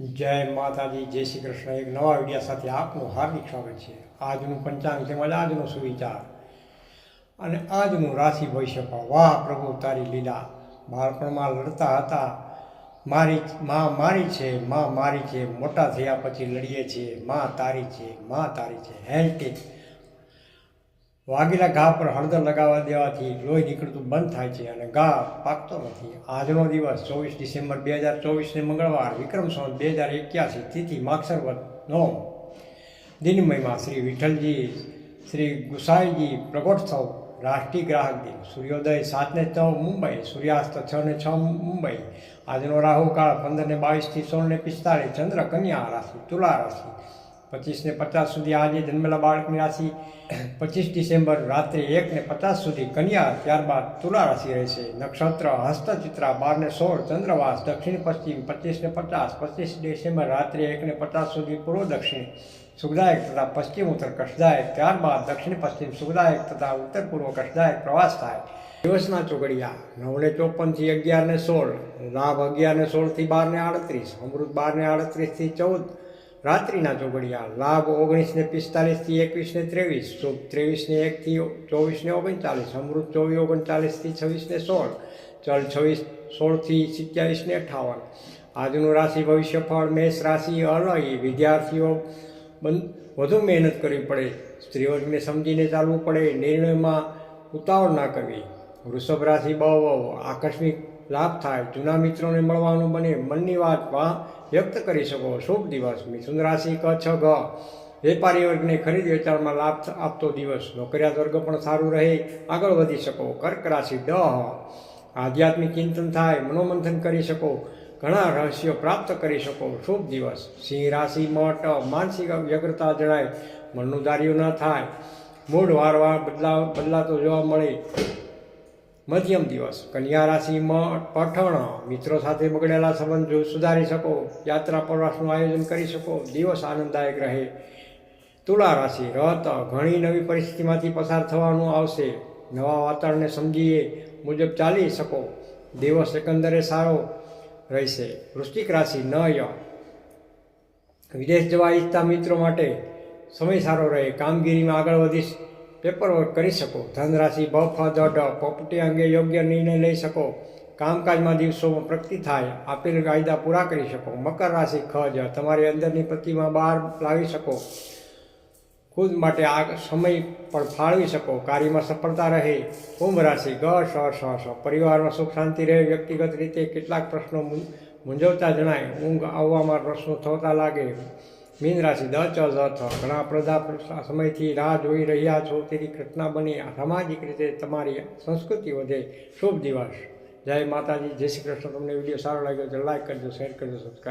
જય માતાજી, જય શ્રી કૃષ્ણ. એક નવા વીડિયો સાથે આપનું હાર્દિક સ્વાગત છે. આજનું પંચાંગ તેમજ આજનો સુવિચાર. અને આજનું રાશિ ભવિષ્ય પણ. વાહ, પ્રભુ, તારી લીલા. બાળપણમાં લડતા હતા. મારી માં મારી છે, માં મારી છે. મોટા થયા પછી લડીએ છીએ. માં તારી છે, માં તારી છે. હેન્ટી વાગેલા ઘા પર હળદર લગાવવા દેવાથી લોહી નીકળતું બંધ થાય છે અને ઘા પાકતો નથી. આજનો દિવસ ચોવીસ ડિસેમ્બર બે હજાર ચોવીસને મંગળવાર, વિક્રમ સંવત બે હજાર એક્યાસી, તિથિ માક્ષરવત નો દિનમયમાં શ્રી વિઠ્ઠલજી, શ્રી ગુસાઈજી પ્રગોત્સવ, રાષ્ટ્રીય ગ્રાહક દિન. સૂર્યોદય સાતને છ મુંબઈ, સૂર્યાસ્ત છ ને છ મુંબઈ. આજનો રાહુકાળ પંદર ને બાવીસથી સોળ ને પિસ્તાળીસ ચંદ્ર કન્યા રાશિ, તુલા રાશિ. પચીસ ને પચાસ સુધી આજે જન્મેલા બાળકની રાશિ પચીસ ડિસેમ્બર રાત્રે એકને પચાસ સુધી કન્યા, ત્યારબાદ તુલા રાશિ રહેશે. નક્ષત્ર, હસ્તચિત્રા બારને સોળ, ચંદ્રવાસ, દક્ષિણ, પશ્ચિમ પચીસને પચાસ, પચીસ ડિસેમ્બર રાત્રે એક ને પચાસ સુધી પૂર્વ દક્ષિણ સુખદાયક તથા પશ્ચિમ ઉત્તર કષ્ટદાયક ત્યારબાદ દક્ષિણ પશ્ચિમ સુખદાયક તથા ઉત્તર પૂર્વ કષ્ટદાયક પ્રવાસ થાય. દિવસના ચોગડિયા નવને ચોપનથી અગિયારને સોળ લાભ અગિયારને સોળથી બારને આડત્રીસ, અમૃત બારને આડત્રીસથી ચૌદ રાત્રિના ચોગડિયા લાભ ઓગણીસ ને પિસ્તાલીસથી એકવીસ ને ત્રેવીસ, શુભ ત્રેવીસ ને એકથી ચોવીસ ને ઓગણચાલીસ, અમૃત ચોવીસ ઓગણચાલીસથી છવ્વીસ ને સોળ, ચલ છવ્વીસ સોળથી સિત્યાવીસ ને અઠાવન. આજનું રાશિ ભવિષ્ય ફળ મેષ રાશિ અલય વિદ્યાર્થીઓ વધુ મહેનત કરવી પડે, સ્ત્રીઓને સમજીને ચાલવું પડે, નિર્ણયમાં ઉતાવળ ના કરવી. વૃષભ રાશિ બહુ, આકસ્મિક લાભ થાય. જૂના મિત્રોને મળવાનું બને મનની વાત વા વ્યક્ત કરી શકો. શુભ દિવસ. મિથુન રાશિ કચ્છ ગ. વેપારી વર્ગને ખરીદ વેચાણમાં લાભ આપતો દિવસ. નોકરિયાત વર્ગ પણ સારું રહે. આગળ વધી શકો. કર્ક રાશિ ડ. આધ્યાત્મિક ચિંતન થાય. મનોમંથન કરી શકો. ઘણા રહસ્યો પ્રાપ્ત કરી શકો. શુભ દિવસ. સિંહ રાશિ મઠ માનસિક વ્યગ્રતા જણાય. મનનું ધાર્યું ન થાય. મૂળ વારવાર બદલાવ બદલાતો જોવા મળે. મધ્યમ દિવસ. કન્યા રાશિમાં પઠણ, મિત્રો સાથે બગડેલા સંબંધ સુધારી શકો, યાત્રા પ્રવાસનું આયોજન કરી શકો, દિવસ આનંદદાયક રહે. તુલા રાશિ, રત, ઘણી નવી પરિસ્થિતિમાંથી પસાર થવાનું આવશે. નવા વાતાવરણને સમજીએ, મુજબ ચાલી શકો. દિવસ એકંદરે સારો રહેશે. વૃશ્ચિક રાશિ, ન ય. વિદેશ જવા ઈચ્છતા મિત્રો માટે સમય સારો રહે. કામગીરીમાં આગળ વધી પેપર વર્ક કરી શકો. ધનરાશિ, બફ, દઢ પ્રોપર્ટી અંગે યોગ્ય નિર્ણય લઈ શકો. કામકાજમાં દિવસોમાં પ્રગતિ થાય, આપેલ કાયદા પૂરા કરી શકો. મકર રાશિ, ખજ, તમારી અંદરની પ્રતિમા બહાર લાવી શકો. ખુદ માટે આ સમય પણ ફાળવી શકો. કાર્યમાં સફળતા રહે. કુંભ રાશિ, ગ, સ સ પરિવારમાં સુખ શાંતિ રહે. વ્યક્તિગત રીતે કેટલાક પ્રશ્નો મૂંઝવતા જણાય. ઊંઘ આવવામાં પ્રશ્નો થતા લાગે. મીન રાશિ દચ ચ ઘણા પ્રદા સમયથી રાહ જોઈ રહ્યા છો. તેની ઘટના બની સામાજિક રીતે તમારી સંસ્કૃતિ વધે. શુભ દિવસ. જય માતાજી. જય શ્રી કૃષ્ણ. તમને વીડિયો સારો લાગ્યો તો લાઈક કરજો શેર કરજો સબસ્ક્રાઈબ